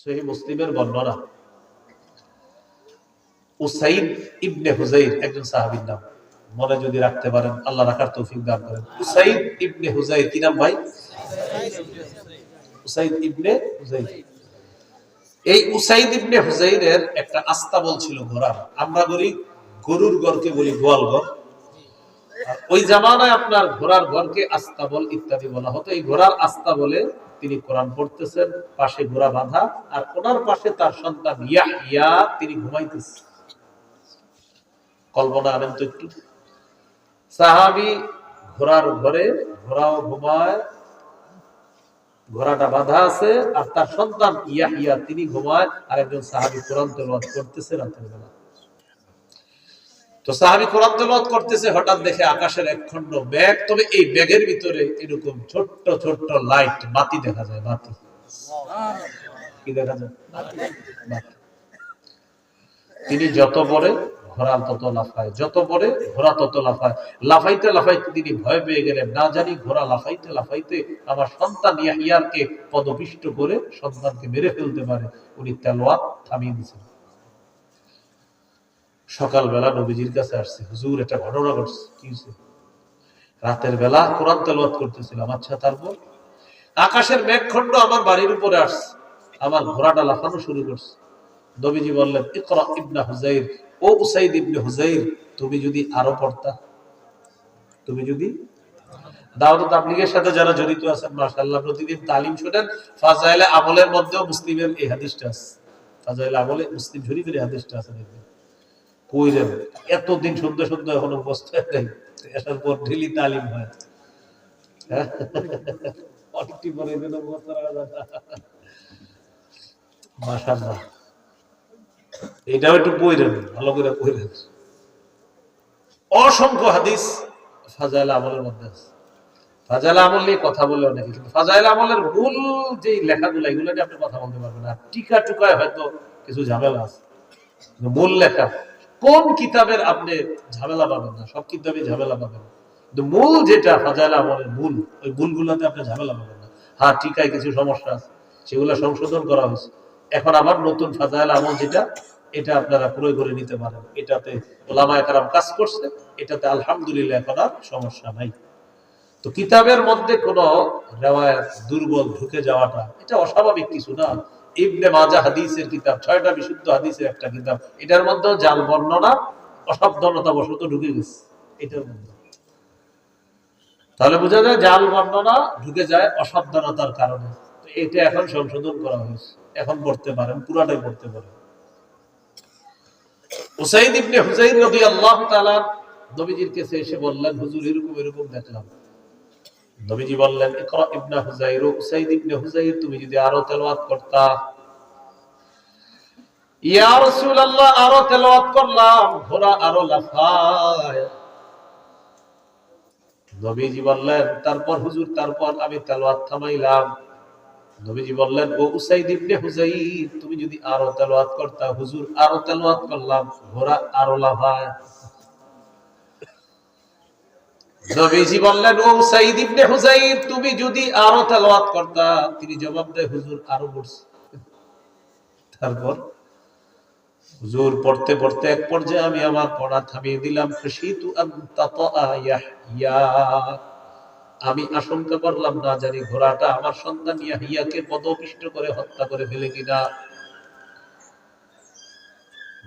সহি মুসলিমের বর্ণনা। উসাইদ ইবনে হুজাইর একজন সাহাবীর নাম। মনে যদি রাখতে পারেন, আল্লাহ রাখার তৌফিক দান করেন। উসাইদ ইবনে হুজাইর কি নাম ভাই? উসাইদ ইবনে হুজাইর এই উসাইদ ইবনে হুজাইরের একটা আস্তাবল ছিল আমরা বলি গরুর গড়কে বলি গোয়াল গড়। ওই জামানায় আপনার ঘোড়ার ঘরকে আস্তাবল ইত্যাদি বলা হতো। এই ঘোড়ার আস্তাবলে তিনি কোরআন পড়তেছেন, পাশে ঘোড়া বাঁধা, আর ওনার পাশে তার সন্তান ইয়া ইয়া তিনি ঘুমাইতেছেন। কল্পনা আনেন তো একটু। সাহাবি ঘোড়ার ঘরে, ঘোড়াও ঘুমায়, ঘোড়াটা বাঁধা আছে, আর তার সন্তান ইয়া ইয়া তিনি ঘুমায় আর একজন সাহাবি কোরআন তেলাওয়াত করতেছে রাতের তো সাহাবি কোরআন তেলাওয়াত করতেছে, হঠাৎ দেখে আকাশের এক খণ্ড ব্যাগ তবে এই ব্যাগের ভিতরে এরকম ছোট্ট ছোট্ট লাইট, বাতি দেখা যায়, বাতি। কি দেখা যায়? তিনি যত পরে ঘোড়া তত লাফায়। যত পরে ঘোড়া তত লাফায়। লাফাইতে লাফাইতে তিনি ভয় পেয়ে গেলেন। না জানি ঘোড়া লাফাইতে লাফাইতে আমার সন্তান ইয়াহিয়ারকে পদপিষ্ট করে সন্তানকে মেরে ফেলতে পারে। উনি তেলোয়াত থামিয়ে দিয়েছেন। সকালবেলা নবীজির কাছে আসছে, হুজুর, একটা ঘটনা ঘটছে, কি রাতের বেলা কোরআন তেলাওয়াত করতেছিলাম আচ্ছা তারপর? আকাশের মেঘখণ্ড আমার বাড়ির উপরে আসছে, আমার ঘোড়াটা লাফানো শুরু করছে। নবীজি বললেন, ইকরা ইবনা হুজাইর, ও উসাইদ ইবনে হুজাইর, তুমি যদি আরও পড়তা, তুমি যদি দাওয়াত তাবলীগের সাথে যারা জড়িত আছেন, মাশাআল্লাহ, প্রতিদিন তালিম শুনেন, ফাজাইলে আমলের মধ্যেও মুসলিমের এই হাদিসটা আছে, ফাজাইলে আমলে মুসলিম শরীফের এই হাদিসটা আছে এতদিন শুনতে শুনতে এখন অবস্থা নেই। আসার পর ডেলি তালিম হয়। হ্যাঁ? অবস্থা ভালো অসংখ্য হাদিস আমল নিয়ে কথা বলে আমলের মূল যে লেখাগুলো, এগুলো নিয়ে আপনি কথা বলতে পারবেন আর টিকা টুকায় হয়তো কিছু ঝামেলা আছে। মূল লেখা কোন কিতাবের আপনি ঝামেলা পাবেন না? সব কিতাবে ঝামেলা পাবেন। কিন্তু মূল যেটা ফাজাইল আমলের মূল, ওই মূলগুলোতে আপনি ঝামেলা পাবেন না। হ্যাঁ টিকায় কিছু সমস্যা আছে। সেগুলো সংশোধন করা হয়েছে। এখন আবার নতুন ফাজাইল আমল যেটা, এটা আপনারা ক্রয় করে নিতে পারেন। এটাতে ওলামা একরাম কাজ করছে, এটাতে আলহামদুলিল্লাহ এখন আর সমস্যা নাই। তো কিতাবের মধ্যে কোন রেওয়ায়ত দুর্বল ঢুকে যাওয়াটা, এটা অস্বাভাবিক কিছু না। ইবনে মাজা হাদিসের কিতাব, ছয়টা বিশুদ্ধ হাদিসের একটা কিতাব। এটার মধ্যেও জাল বর্ণনা অসাবধানতা বশত ঢুকে গেছে। এটার মধ্যে। তাহলে বোঝা যায় জাল বর্ণনা ঢুকে যায় অসাবধানতার কারণে। এটা এখন সংশোধন করা হয়েছে। এখন পড়তে পারেন পুরাটাই পড়তে পারেন। উসাইদ ইবনে হুজাইর রাদিয়াল্লাহু তাআলা নবীজির কাছে এসে বললেন, হুজুর, এরকম এরকম দেখলাম। নবীজি বললেন, ইকরা ইবনে ও উসাইদ ইবনে হুজাইর তুমি যদি আরও তেলাওয়াত করতা? ইয়া রাসূলুল্লাহ, আরও তেলাওয়াত করলাম। ঘোড়া আরও লাফায়। নবীজি বললেন, তারপর হুজুর, তারপর আমি তেলাওয়াত থামাইলাম। নবীজি বললেন, ও উসাইদ ইবনে হুজাইর তুমি যদি আরও তেলাওয়াত করতা, হুজুর, আরও তেলাওয়াত করলাম। ঘোড়া আরও লাফায়। নবীজি বললেন, ও উসাইদ ইবনে হুজাইর তুমি যদি আরও তেলাওয়াত করতা? তিনি জবাব দেয়, হুজুর, আরও তারপর হুজুর পড়তে পড়তে এক পর্যায়ে আমি আমার পড়া থামিয়ে দিলাম আমি আশঙ্কা করলাম, না জানি ঘোড়াটা আমার সন্তান ইয়াহিয়াকে পদপিষ্ট করে হত্যা করে ফেলে কিনা?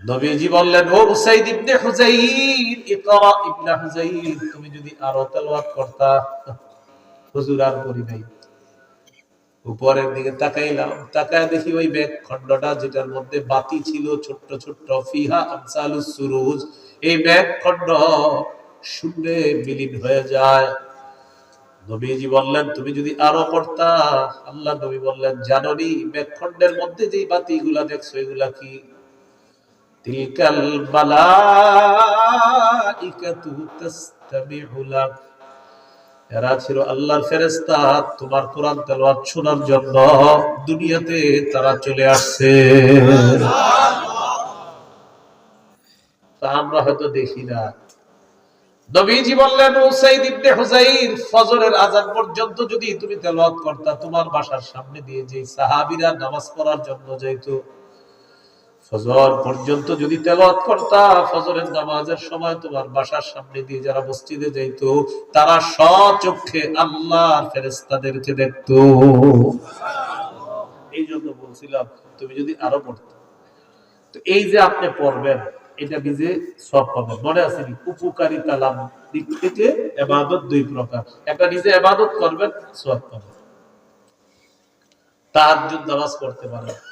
নবীজি বললেন, ও উসাইদ ইবনে হুজাইর ইকরা ইবনে হুজাইর তুমি যদি আরও তেলাওয়াত করতা, হুজুর আর করি নাই। উপরের দিকে তাকাইলাম, তাকায় দেখি ওই ব্যাগ খণ্ডটা যেটার মধ্যে বাতি ছিল, ছোট্ট ছোট্ট, ফিহা আমসালুস সুরুজ, এই ব্যাগ খণ্ড শূন্যে বিলীন হয়ে যায়। নবীজি বললেন, তুমি যদি আরও করতা? আল্লাহ নবী বললেন, জাননি, ব্যাগখণ্ডের মধ্যে যেই বাতিগুলা দেখছ, এগুলা কি? এরা ছিল আল্লাহর ফেরেশতা, তোমার কোরআন শোনার জন্য দুনিয়াতে তারা চলে আসছে। তা আমরা হয়তো দেখি না। নবীজি বললেন, উসাইদ ইবনে ফজরের আজান পর্যন্ত যদি তুমি তেলাওয়াত করতা, তোমার বাসার সামনে দিয়ে যে সাহাবীরা নামাজ পড়ার জন্য যাইতো ফজর পর্যন্ত যদি তেলাওয়াত করতা, ফজরের নামাজের সময় তোমার বাসার সামনে দিয়ে যারা মসজিদে যাইতো, তারা স্বচক্ষে আল্লাহর ফেরেশতাদেরকে দেখতো। এই জন্য বলছিলাম, তুমি যদি আরও পড়তে। তো এই যে আপনি পড়বেন, এটা নিজে সব পাবেন? মনে আছে নি উপকারিতা লাভ দিক থেকে এবাদত দুই প্রকার। একটা নিজে এবাদত করবেন সব পাবেন। তাহাজ্জুদ নামাজ পড়তে পারেন।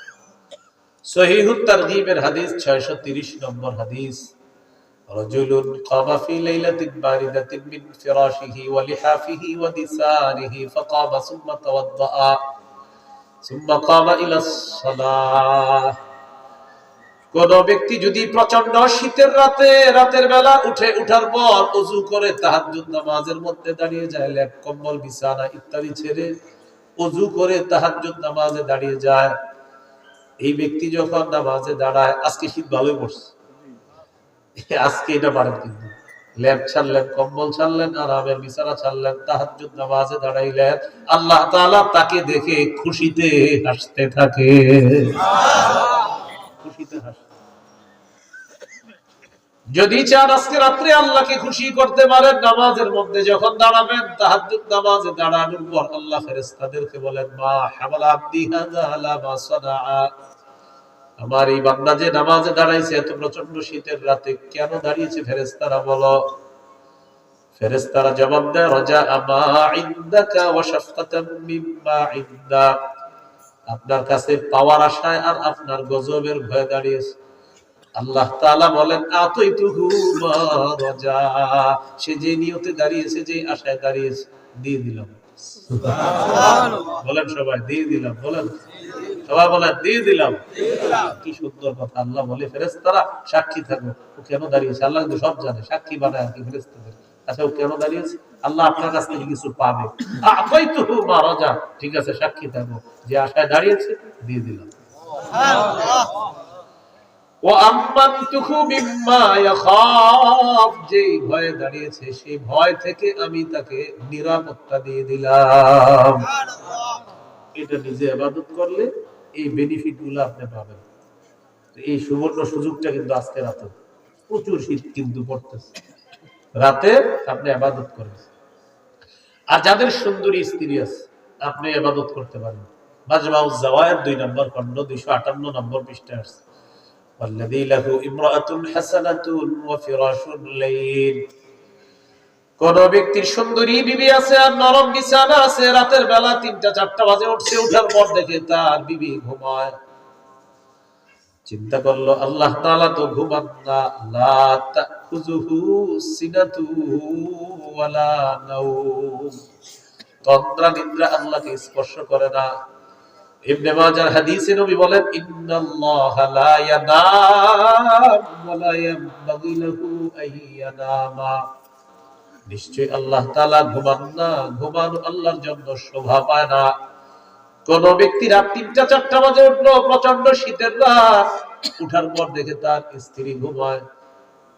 সহিহুত তারগিবের হাদিস 630 নম্বর হাদিস। রাজুলুন ক্বাবা ফি লাইলাতিন বারিদাতিন মিন ফিরাশিহি ওয়া লিহাফিহি ওয়া দিসারিহি ফাকাবা সুম্মা তাওয়াদ্দা সুম্মা ক্বামা ইলা সালাহ কোন ব্যক্তি যদি প্রচণ্ড শীতের রাতে, রাতের বেলা উঠে উঠার পর অজু করে তাহাজ্জুদ নামাজের মধ্যে দাঁড়িয়ে যায় ল্যাপ কম্বল, বিছানা ইত্যাদি ছেড়ে অজু করে তাহাজ্জুদ নামাজে দাঁড়িয়ে যায় এই ব্যক্তি যখন নামাজে দাঁড়ায়, আজকে শীত ভালোই পড়ছে। আজকে এটা পারেন কিন্তু। ল্যাব ছাড়লেন, কম্বল ছাড়লেন, আরামে বিছানা ছাড়লেন, তাহাজ্জুদ নামাজে দাঁড়াইলেন। আল্লাহ তাআলা তাকে দেখে খুশিতে হাসতে থাকে খুশিতে হাসে যদি চান আজকে রাত্রে আল্লাহকে খুশি করতে পারেন, নামাজের মধ্যে যখন দাঁড়াবেন, তাহাজ্জুদ নামাজে দাঁড়ানোর পর আল্লাহ ফেরেশতাদেরকে বলেন, মা হামালা আব্দি হাযা আলা মা সানাআ আমার এই বান্দা যে নামাজে দাঁড়াইছে এত প্রচণ্ড শীতের রাতে কেন দাঁড়িয়েছে ফেরেশতারা বলো। ফেরেশতারা জবাব দেয়, রাজা আমা ইনদাকা ওয়া শাফকাতাম মিম্মা ইনদা। আপনার কাছে পাওয়ার আশায় আর আপনার গজবের ভয়ে দাঁড়িয়েছে। আল্লাহ তাআলা বলেন আতাইতুহু মা রাজা। সে যে নিয়তে দাঁড়িয়েছে যে আশায় দাঁড়িয়েছে দিয়ে দিলাম বলেন সবাই দিয়ে দিলাম। বলেন সবাই বলেন দিয়ে দিলাম। কি সুন্দর কথা আল্লাহ বলে ফেরেশতারা সাক্ষী থাকো। ও কেন দাঁড়িয়েছে? আল্লাহ কিন্তু সব জানে সাক্ষী বানায় আর কি ফেরেশতাদের। আচ্ছা ও কেন দাঁড়িয়েছে? আল্লাহ আপনার কাছ থেকে কিছু পাবে। আতাইতুহু মা রাজা। ঠিক আছে সাক্ষী থাকো। যে আশায় দাঁড়িয়েছে দিয়ে দিলাম। সুবর্ণ সুযোগটা কিন্তু আজকে রাতে প্রচুর শীত কিন্তু পড়তেছে। রাতে আপনি আবাদত করেন। আর যাদের সুন্দরী স্ত্রী আছে, আপনি আবাদত করতে পারেন। বাজবাউজ জাওয়ায়ের দুই নম্বর খন্ড দুইশো আটান্ন নম্বর পৃষ্ঠা আসছে। والذي له امرأة حسنة وفراش ليل কোন ব্যক্তির সুন্দরী বিবি আছে আর নরম বিছানা আছে রাতের বেলা তিনটা চারটা বাজে উঠছে উঠার পর দেখে তার বিবি ঘুমায় চিন্তা করলো আল্লাহ তাআলা তো ঘুমান না লা তাখুযুহু সিনাতু ওয়ালা নাওম তন্দ্রা নিদ্রা আল্লাহকে স্পর্শ করে না ইবনে মাজার হাদিসে নবী বলেন, ইন্নাল্লাহা লা ইয়ানাম ওয়া লা ইয়ানবাগি লাহু আইয়ানামা নিশ্চয় আল্লাহ তাআলা ঘুমান না, ঘুমানো আল্লাহর জন্য শোভা পায় না। কোন ব্যক্তি রাত তিনটা, চারটা বাজে উঠল প্রচণ্ড শীতের রাত। উঠার পর দেখে তার স্ত্রী ঘুমায়।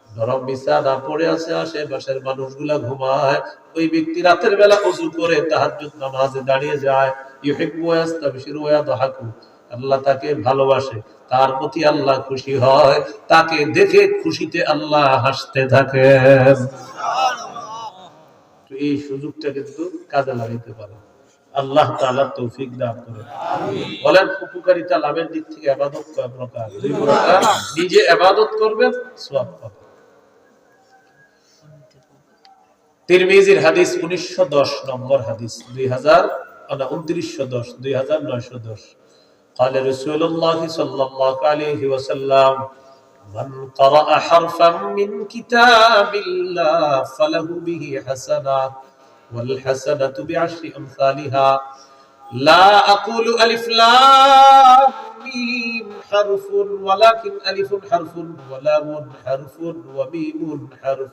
নরম বিছানা পড়ে আছে, আশেপাশের মানুষগুলা ঘুমায়। ওই ব্যক্তি রাতের বেলা উজু করে তাহাজ্জুদ নামাজে দাঁড়িয়ে যায়। ওয়া ইয়াদহাকু। আল্লাহ তাকে ভালোবাসে তার প্রতি আল্লাহ খুশি হয়। তাকে দেখে খুশিতে আল্লাহ হাসতে থাকেন তো এই সুযোগটা কিন্তু কাজে লাগাইতে পারে। আল্লাহ তাআলা তৌফিক দান করেন। বলেন উপকারিতা লাভের দিক থেকে ইবাদত কয় প্রকার? দুই প্রকার। নিজে ইবাদত করবেন সওয়াব পাবেন। তিরমিজির হাদিস 1910 নম্বর হাদিস 2000 না 2910 2910 قال رسول الله صلى الله عليه وسلم من قرأ حرفا من كتاب الله فله به حسنة والحسنة بعشر أمثالها لا أقول ألف لام ميم حرف ولكن ألف حرف ولام حرف وميم حرف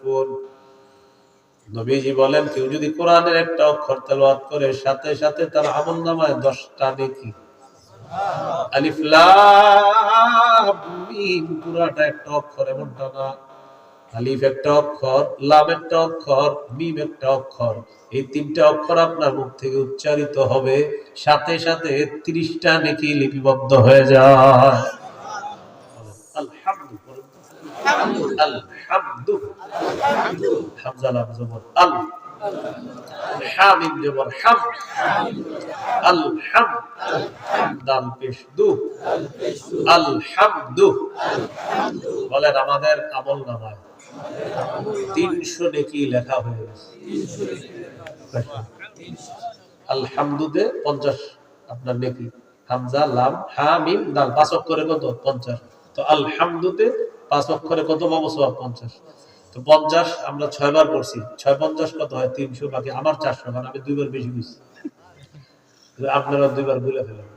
নবীজি বলেন, কেউ যদি কোরআনের একটা অক্ষর তেলাওয়াত করে, সাথে সাথে তার আমল নামায় দশটা অক্ষর এই তিনটা অক্ষর আপনার থেকে উচ্চারিত হবে। সাথে সাথে ত্রিশটা নেকি লিপিবদ্ধ হয়ে যায়। বলুন হামিম আমাদের আমল নামায় তিনশো নেকি লেখা হয়ে গেছে। আলহামদুতে পঞ্চাশ আপনার নেকি। হামজা, লাম, হা, মিম, দাল, পাঁচ অক্ষরে কত পঞ্চাশ। তো আলহামদুতে পাঁচ অক্ষরে কত পাবো? সব পঞ্চাশ। তো পঞ্চাশ আমরা ছয় বার করছি। ছয় পঞ্চাশ কত হয়? তিনশো, বাকি আমার চারশো, কারণ আমি দুইবার বেশি বুঝছি আপনারা দুইবার বলে ফেলেন।